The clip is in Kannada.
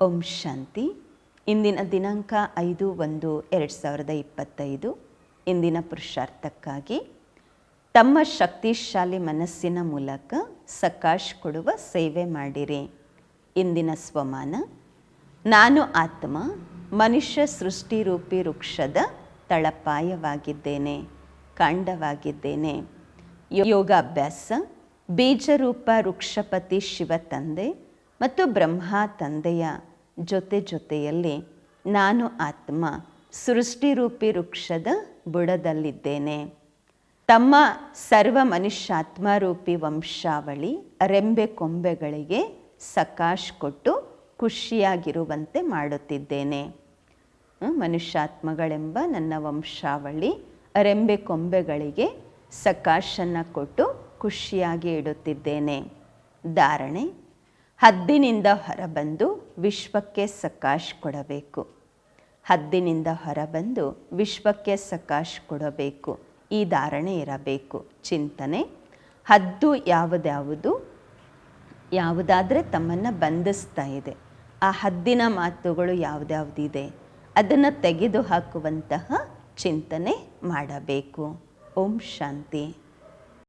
ಓಂ ಶಾಂತಿ. ಇಂದಿನ ದಿನಾಂಕ ಐದು ಒಂದು ಎರಡು ಸಾವಿರದ ಇಪ್ಪತ್ತೈದು. ಇಂದಿನ ಪುರುಷಾರ್ಥಕ್ಕಾಗಿ ತಮ್ಮ ಶಕ್ತಿಶಾಲಿ ಮನಸ್ಸಿನ ಮೂಲಕ ಸಕಾಶ್ ಕೊಡುವ ಸೇವೆ ಮಾಡಿರಿ. ಇಂದಿನ ಸ್ವಮಾನ, ನಾನು ಆತ್ಮ, ಮನುಷ್ಯ ಸೃಷ್ಟಿರೂಪಿ ವೃಕ್ಷದ ತಳಪಾಯವಾಗಿದ್ದೇನೆ, ಕಾಂಡವಾಗಿದ್ದೇನೆ. ಯೋಗಾಭ್ಯಾಸ, ಬೀಜರೂಪ ವೃಕ್ಷಪತಿ ಶಿವ ತಂದೆ ಮತ್ತು ಬ್ರಹ್ಮ ತಂದೆಯ ಜೊತೆ ಜೊತೆಯಲ್ಲಿ ನಾನು ಆತ್ಮ ಸೃಷ್ಟಿರೂಪಿ ವೃಕ್ಷದ ಬುಡದಲ್ಲಿದ್ದೇನೆ. ತಮ್ಮ ಸರ್ವ ಮನುಷ್ಯಾತ್ಮರೂಪಿ ವಂಶಾವಳಿ ರೆಂಬೆ ಕೊಂಬೆಗಳಿಗೆ ಸಕಾಶ್ ಕೊಟ್ಟು ಖುಷಿಯಾಗಿರುವಂತೆ ಮಾಡುತ್ತಿದ್ದೇನೆ. ಮನುಷ್ಯಾತ್ಮಗಳೆಂಬ ನನ್ನ ವಂಶಾವಳಿ ರೆಂಬೆ ಕೊಂಬೆಗಳಿಗೆ ಸಕಾಶನ್ನು ಕೊಟ್ಟು ಖುಷಿಯಾಗಿ ಇಡುತ್ತಿದ್ದೇನೆ. ಧಾರಣೆ, ಹದ್ದಿನಿಂದ ಹೊರಬಂದು ವಿಶ್ವಕ್ಕೆ ಸಕಾಶ್ ಕೊಡಬೇಕು. ಹದ್ದಿನಿಂದ ಹೊರಬಂದು ವಿಶ್ವಕ್ಕೆ ಸಕಾಶ್ ಕೊಡಬೇಕು. ಈ ಧಾರಣೆ ಇರಬೇಕು. ಚಿಂತನೆ, ಹದ್ದು ಯಾವುದ್ಯಾವುದು? ಯಾವುದಾದರೆ ತಮ್ಮನ್ನು ಬಂಧಿಸ್ತಾ ಇದೆ. ಆ ಹದ್ದಿನ ಮಾತುಗಳು ಯಾವುದ್ಯಾವುದಿದೆ? ಅದನ್ನು ತೆಗೆದು ಹಾಕುವಂತಹ ಚಿಂತನೆ ಮಾಡಬೇಕು. ಓಂ ಶಾಂತಿ.